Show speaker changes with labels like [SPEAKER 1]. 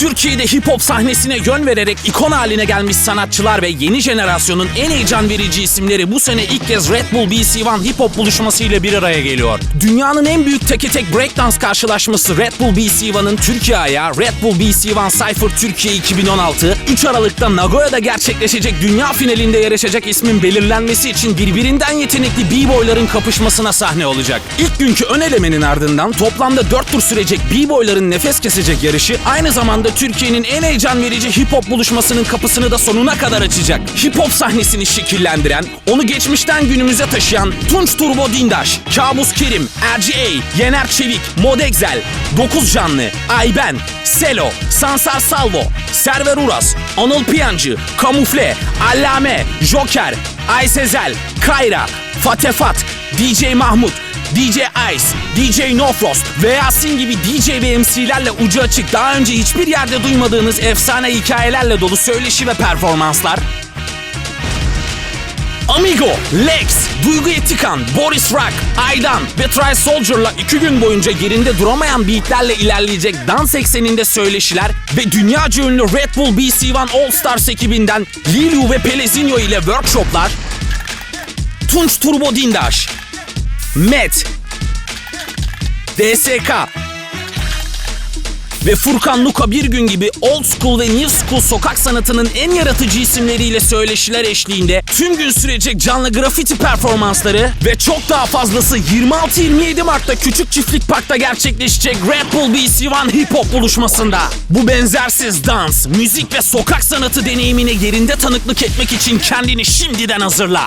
[SPEAKER 1] Türkiye'de hip hop sahnesine yön vererek ikon haline gelmiş sanatçılar ve yeni jenerasyonun en heyecan verici isimleri bu sene ilk kez Red Bull BC1 hip hop buluşması ile bir araya geliyor. Dünyanın en büyük teke tek breakdance karşılaşması Red Bull BC1'ın Türkiye ayağı Red Bull BC1 Cypher Türkiye 2016, 3 Aralık'ta Nagoya'da gerçekleşecek dünya finalinde yarışacak ismin belirlenmesi için birbirinden yetenekli b-boyların kapışmasına sahne olacak. İlk günkü ön elemenin ardından toplamda 4 tur sürecek b-boyların nefes kesecek yarışı aynı zamanda Türkiye'nin en heyecan verici hip hop buluşmasının kapısını da sonuna kadar açacak. Hip hop sahnesini şekillendiren, onu geçmişten günümüze taşıyan Tunç Turbo Dindaş, Kabus Kerim, RGA, Yener Çevik, Modexel, Dokuz Canlı, Ayben, Selo, Sansar Salvo, Server Uras, Anıl Piyancı, Kamufle, Allame, Joker, Aysezel, Kayra, Fatefat, DJ Mahmut, DJ Ice, DJ No Frost ve Yasin gibi DJ ve MC'lerle ucu açık daha önce hiçbir yerde duymadığınız efsane hikayelerle dolu söyleşi ve performanslar? Amigo, Lex, Duygu Etikan, Boris Rock, Aydan ve Try Soldier'la iki gün boyunca yerinde duramayan beatlerle ilerleyecek dans ekseninde söyleşiler ve dünyaca ünlü Red Bull BC1 All Stars ekibinden Lilu ve Pelezinho ile workshoplar? Tunç Turbo Dindaş, Met, DSK ve Furkan Luka bir gün gibi old school ve new school sokak sanatının en yaratıcı isimleriyle söyleşiler eşliğinde tüm gün sürecek canlı grafiti performansları ve çok daha fazlası 26-27 Mart'ta Küçük Çiftlik Park'ta gerçekleşecek Red Bull BC1 Hip Hop buluşmasında. Bu benzersiz dans, müzik ve sokak sanatı deneyimine yerinde tanıklık etmek için kendini şimdiden hazırla.